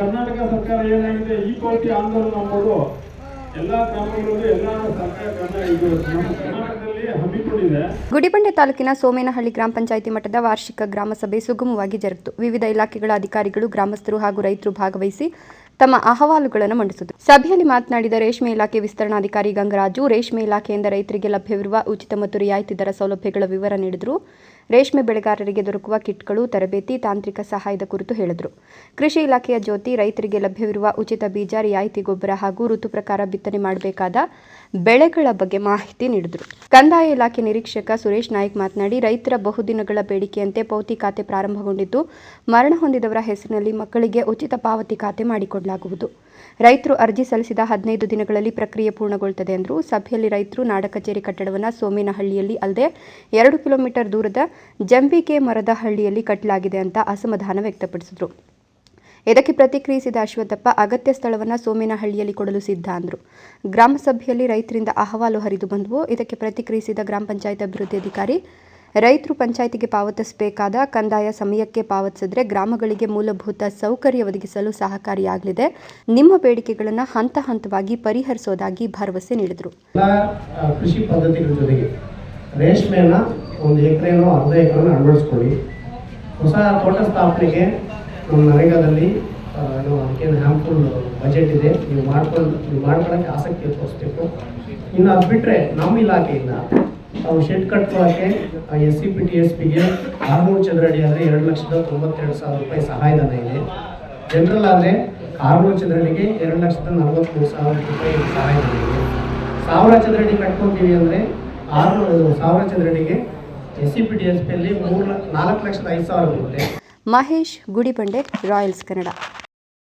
ಕರ್ನಾಟಕ ಸರ್ಕಾರ ಏನಾಗಿದೆ, ಈ ಕೋಟಿ ಆಂದೋಲನ ಎಂಬುದು ಎಲ್ಲ ಗ್ರಾಮಗಳಲ್ಲೂ ಎಲ್ಲ ಸರ್ಕಾರ ಇದು ನಮ್ಮ ಕರ್ನಾಟಕದಲ್ಲಿ ಹಮ್ಮಿಕೊಂಡಿದೆ. ಗುಡಿಬಂಡೆ ತಾಲೂಕಿನ ಸೋಮೇನಹಳ್ಳಿ ಗ್ರಾಮ ಪಂಚಾಯಿತಿ ಮಟ್ಟದ ವಾರ್ಷಿಕ ಗ್ರಾಮ ಸಭೆ ಸುಗಮವಾಗಿ ಜರುಗಿತು. ವಿವಿಧ ಇಲಾಖೆಗಳ ಅಧಿಕಾರಿಗಳು, ಗ್ರಾಮಸ್ಥರು ಹಾಗೂ ರೈತರು ಭಾಗವಹಿಸಿ ತಮ್ಮ ಅಹವಾಲುಗಳನ್ನು ಮಂಡಿಸಿದರು ಸಭೆಯಲ್ಲಿ ಮಾತನಾಡಿದ ರೇಷ್ಮೆ ಇಲಾಖೆ ವಿಸ್ತರಣಾಧಿಕಾರಿ ಗಂಗರಾಜು, ರೇಷ್ಮೆ ಇಲಾಖೆಯಿಂದ ರೈತರಿಗೆ ಲಭ್ಯವಿರುವ ಉಚಿತ ಮತ್ತು ರಿಯಾಯಿತಿ ದರ ಸೌಲಭ್ಯಗಳ ವಿವರ ನೀಡಿದರು. ರೇಷ್ಮೆ ಬೆಳೆಗಾರರಿಗೆ ದೊರಕುವ ಕಿಟ್ಗಳು, ತರಬೇತಿ, ತಾಂತ್ರಿಕ ಸಹಾಯದ ಕುರಿತು ಹೇಳಿದರು. ಕೃಷಿ ಇಲಾಖೆಯ ಜ್ಯೋತಿ, ರೈತರಿಗೆ ಲಭ್ಯವಿರುವ ಉಚಿತ ಬೀಜ, ರಿಯಾಯಿತಿ ಗೊಬ್ಬರ ಹಾಗೂ ಋತು ಪ್ರಕಾರ ಬಿತ್ತನೆ ಮಾಡಬೇಕಾದ ಬೆಳೆಗಳ ಬಗ್ಗೆ ಮಾಹಿತಿ ನೀಡಿದರು. ಕಂದಾಯ ಇಲಾಖೆ ನಿರೀಕ್ಷಕ ಸುರೇಶ್ ನಾಯ್ಕ್ ಮಾತನಾಡಿ, ರೈತರ ಬಹುದಿನಗಳ ಬೇಡಿಕೆಯಂತೆ ಪೌತಿ ಖಾತೆ ಪ್ರಾರಂಭಗೊಂಡಿದ್ದು, ಮರಣ ಹೊಂದಿದವರ ಹೆಸರಿನಲ್ಲಿ ಮಕ್ಕಳಿಗೆ ಉಚಿತ ಪಾವತಿ ಖಾತೆ ಮಾಡಿಕೊಡಲಾಗುವುದು ರೈತರು ಅರ್ಜಿ ಸಲ್ಲಿಸಿದ ಹದಿನೈದು ದಿನಗಳಲ್ಲಿ ಪ್ರಕ್ರಿಯೆ ಪೂರ್ಣಗೊಳ್ಳುತ್ತದೆ ಎಂದರು ಸಭೆಯಲ್ಲಿ ರೈತರು ನಾಡ ಕಚೇರಿ ಕಟ್ಟಡವನ್ನು ಸೋಮೇನಹಳ್ಳಿಯಲ್ಲಿ ಅಲ್ಲದೆ ಎರಡು ಕಿಲೋಮೀಟರ್ ದೂರದ ಜಂಬಿಕೆ ಮರದ ಹಳ್ಳಿಯಲ್ಲಿ ಕಟ್ಟಲಾಗಿದೆ ಅಂತ ಅಸಮಾಧಾನ ವ್ಯಕ್ತಪಡಿಸಿದರು. ಇದಕ್ಕೆ ಪ್ರತಿಕ್ರಿಯಿಸಿದ ಅಶ್ವತ್ಥಪ್ಪ, ಅಗತ್ಯ ಸ್ಥಳವನ್ನು ಸೋಮೇನಹಳ್ಳಿಯಲ್ಲಿ ಕೊಡಲು ಸಿದ್ಧ ಅಂದರು. ಗ್ರಾಮ ಸಭೆಯಲ್ಲಿ ರೈತರಿಂದ ಅಹವಾಲು ಹರಿದು ಬಂದವು. ಇದಕ್ಕೆ ಪ್ರತಿಕ್ರಿಯಿಸಿದ ಗ್ರಾಮ ಪಂಚಾಯತ್ ಅಭಿವೃದ್ಧಿ ಅಧಿಕಾರಿ ರೈತರು ಪಂಚಾಯಿತಿಗೆ ಪಾವತಿಸಬೇಕಾದ ಕಂದಾಯ ಸಮಯಕ್ಕೆ ಪಾವತಿಸಿದ್ರೆ ಗ್ರಾಮಗಳಿಗೆ ಮೂಲಭೂತ ಸೌಕರ್ಯ ಒದಗಿಸಲು ಸಹಕಾರಿಯಾಗಲಿದೆ. ನಿಮ್ಮ ಬೇಡಿಕೆಗಳನ್ನು ಹಂತ ಹಂತವಾಗಿ ಪರಿಹರಿಸೋದಾಗಿ ಭರವಸೆ ನೀಡಿದರು. ಕೃಷಿ ಪದ್ಧತಿಗಳ ಜೊತೆಗೆ ರೇಷ್ಮೆನ ಒಂದು ಎಕರೆನೋ ಅರ್ಧ ಎಕರೆನೋ ಅಳವಡಿಸ್ಕೊಳ್ಳಿ ಹೊಸ ತೋಟ ಸ್ಥಾಪನೆಗೆ ನಮ್ಮ ನರೇಗಾದಲ್ಲಿ ಏನು ಬಜೆಟ್ ಇದೆ. ನೀವು ಮಾಡ್ಕೊಂಡು ನೀವು ಮಾಡ್ಕೊಳ್ಳೋಕ್ಕೆ ಆಸಕ್ತಿ ತೋರಿಸ್ಬೇಕು ಇನ್ನು ಅದು ಬಿಟ್ಟರೆ ನಮ್ಮ ಇಲಾಖೆಯಿಂದ ನಾವು ಶೆಡ್ ಕಟ್ಟೋಕ್ಕೆ S C P T S ಪಿಗೆ ಆರುನೂರು ಚದರ ಅಡಿ ಆದರೆ ಎರಡು ಲಕ್ಷದ ತೊಂಬತ್ತೆರಡು ಸಾವಿರ ರೂಪಾಯಿ ಸಹಾಯಧನ ಇದೆ. ಜನರಲ್ ಆದರೆ ಆರುನೂರು ಚದರಡಿಗೆ ಎರಡು ಲಕ್ಷದ ನಲವತ್ತ್ಮೂರು ಸಾವಿರ ರೂಪಾಯಿ ಸಹಾಯಧನ ಇದೆ. ಸಾವಿರ ಚದರಡಿ ಕಟ್ಕೊತೀವಿ ಅಂದರೆ ಆರುನೂರು ಸಾವಿರ ಚದರಡಿಗೆ S C P T S ಪಿಯಲ್ಲಿ ಮೂರು ನಾಲ್ಕು ಲಕ್ಷದ ಐದು ಸಾವಿರ ಬರುತ್ತೆ ಮಹೇಶ್ ಗುಡಿಬಂಡೆ, ರಾಯಲ್ಸ್ ಕನ್ನಡ.